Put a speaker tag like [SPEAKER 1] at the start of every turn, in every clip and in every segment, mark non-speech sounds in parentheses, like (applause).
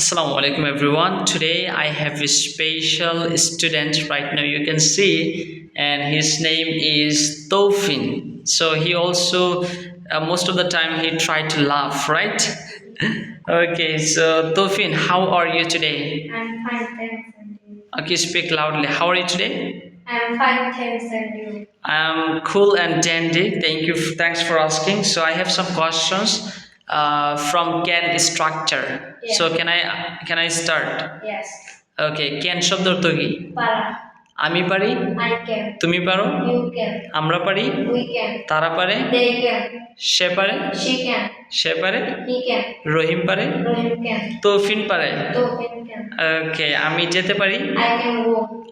[SPEAKER 1] Assalamu alaikum everyone. Today I have a special student right now you can see and his name is Tofin. So he also uh, most of the time he tried to laugh, right? (laughs) okay, so Tofin, how are you today?
[SPEAKER 2] I'm fine, thanks, you?
[SPEAKER 1] Okay, speak loudly. How are you today?
[SPEAKER 2] I'm fine, thanks, and you?
[SPEAKER 1] I'm cool and dandy. Thank you. Thanks for asking. So I have some questions uh, from Ken structure.
[SPEAKER 2] Yeah.
[SPEAKER 1] So can I can I start?
[SPEAKER 2] Yes.
[SPEAKER 1] Okay can শব্দ অর্থ কি
[SPEAKER 2] Para.
[SPEAKER 1] আমি পারি
[SPEAKER 2] I can.
[SPEAKER 1] তুমি পারো
[SPEAKER 2] You can.
[SPEAKER 1] আমরা পারি
[SPEAKER 2] We can.
[SPEAKER 1] তারা পারে
[SPEAKER 2] They can.
[SPEAKER 1] সে পারে
[SPEAKER 2] She can.
[SPEAKER 1] সে পারে
[SPEAKER 2] He can.
[SPEAKER 1] রহিম পারে
[SPEAKER 2] Rohim can.
[SPEAKER 1] তৌফিন পারে
[SPEAKER 2] Tofin can.
[SPEAKER 1] ওকে আমি যেতে পারি
[SPEAKER 2] I can go.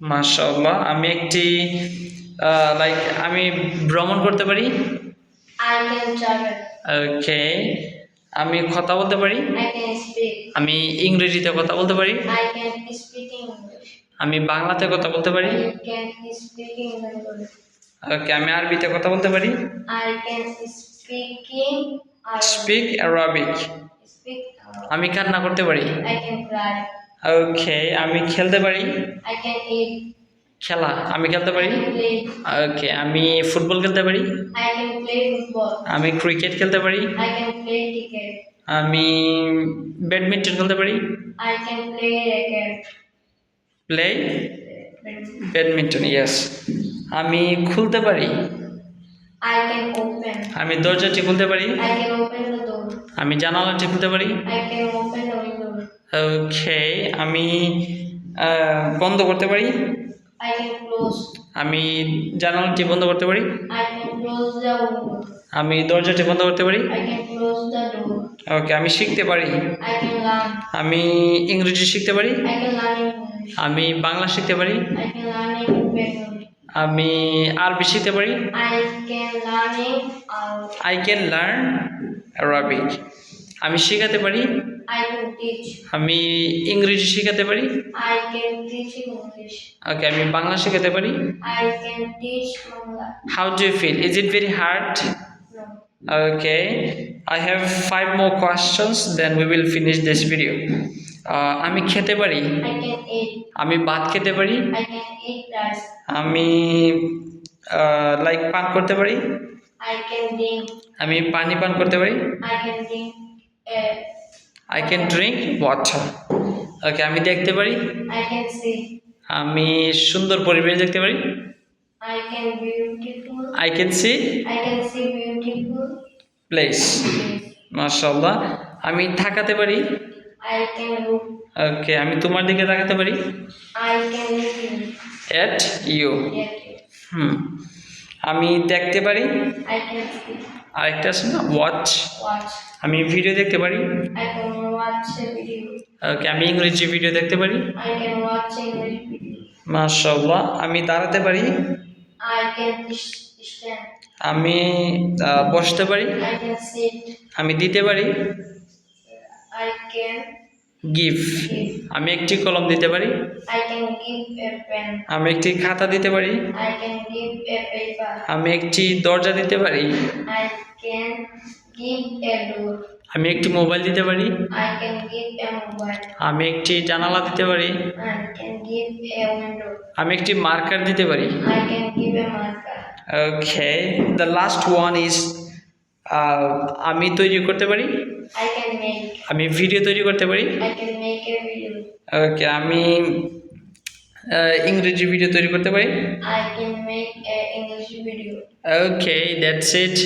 [SPEAKER 1] মাশাআল্লাহ আমি একটি লাইক আমি ভ্রমণ করতে পারি. ওকে আমি কথা বলতে পারি. আমি ইংরেজিতে কথা বলতে পারি. আমি বাংলাতে কথা বলতে পারি ওকে আমি আরবিতে কথা বলতে পারি স্পিক অ্যারাবিক.
[SPEAKER 2] Arabic.
[SPEAKER 1] আমি কান্না করতে পারি. ওকে আমি খেলতে পারি
[SPEAKER 2] I can eat.
[SPEAKER 1] খেলা আমি খেলতে পারি. ওকে আমি ফুটবল খেলতে পারি
[SPEAKER 2] I can play football.
[SPEAKER 1] আমি ক্রিকেট খেলতে পারি
[SPEAKER 2] I can play cricket.
[SPEAKER 1] আমি ব্যাডমিন্টন খেলতে পারি
[SPEAKER 2] I can play racket.
[SPEAKER 1] Play badminton yes আমি খুলতে পারি
[SPEAKER 2] I can open.
[SPEAKER 1] আমি দরজাটি খুলতে পারি
[SPEAKER 2] I can open the door.
[SPEAKER 1] আমি জানালাটি খুলতে পারি ওকে আমি বন্ধ করতে পারি
[SPEAKER 2] I can close.
[SPEAKER 1] আমি জানালাটি বন্ধ করতে পারি
[SPEAKER 2] I can close the window.
[SPEAKER 1] আমি দরজাটি বন্ধ করতে পারি
[SPEAKER 2] I can close the door.
[SPEAKER 1] ওকে আমি শিখতে পারি
[SPEAKER 2] I can learn.
[SPEAKER 1] আমি ইংরেজি শিখতে পারি
[SPEAKER 2] I can learn English.
[SPEAKER 1] আমি বাংলা শিখতে পারি
[SPEAKER 2] I can learn in Bengali.
[SPEAKER 1] আমি আরবি শিখতে পারি
[SPEAKER 2] I can learn in Arabic.
[SPEAKER 1] I can learn Arabic আমি শেখাতে পারি আমি ইংরেজি শিখাতে পারি? ওকে আমি বাংলা শিখাতে পারি? How do feel is it very hard okay I have five more questions then we will finish this video আমি খেতে পারি? আমি ভাত খেতে পারি? আমি uh, লাইক পান করতে পারি? আমি পানি পান করতে পারি? I can drink water okay আমি দেখতে পারি?
[SPEAKER 2] I can see.
[SPEAKER 1] আমি সুন্দর পরিবেশ দেখতে পারি?
[SPEAKER 2] I can beautiful.
[SPEAKER 1] I can see
[SPEAKER 2] I can see beautiful.
[SPEAKER 1] Place
[SPEAKER 2] place.
[SPEAKER 1] মাশাল্লাহ আমি থাকাতে পারি?
[SPEAKER 2] I can look.
[SPEAKER 1] ওকে আমি তোমার দিকে তাকাতে পারি. At you hmm. আমি দেখতে পারি?
[SPEAKER 2] I can
[SPEAKER 1] আরেকটা আছে না? ওয়াচ আমি ভিডিও দেখতে পারি?
[SPEAKER 2] I can
[SPEAKER 1] ওকে আমি ইংরেজি ভিডিও দেখতে পারি? মাশাল্লাহ আমি দাঁড়াতে পারি? আমি বসতে পারি? আমি দিতে পারি?
[SPEAKER 2] গিফট
[SPEAKER 1] আমি একটি কলম দিতে পারি? আমি একটি খাতা দিতে পারি? আমি একটি দরজা দিতে পারি? আমি একটি মোবাইল দিতে পারি? আমি একটি জানালা দিতে পারি? আমি একটি মার্কার দিতে পারি? Okay the last one is আমি তৈরি করতে পারি? আমি ভিডিও তৈরি করতে পারি? ওকে আমি ইংরেজি ভিডিও তৈরি করতে পারি? Okay that's it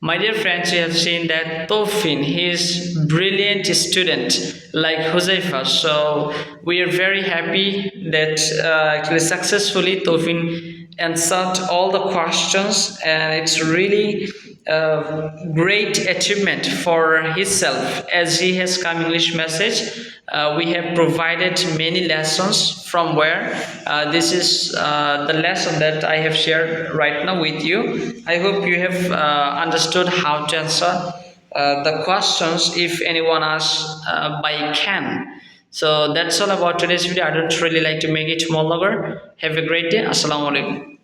[SPEAKER 1] My dear friends, you have seen that Tofin, he is brilliant student like Huzaifa. So we are very happy that uh, actually successfully Tofin answered all the questions and it's really a great achievement for himself as he has come English message. Uh, we have provided many lessons from where uh, this is uh, the lesson that I have shared right now with you. I hope you have uh, understood how to answer uh, the questions if anyone asks by can. So that's all about today's video. I don't really like to make it more longer. Have a great day. Assalamu alaikum.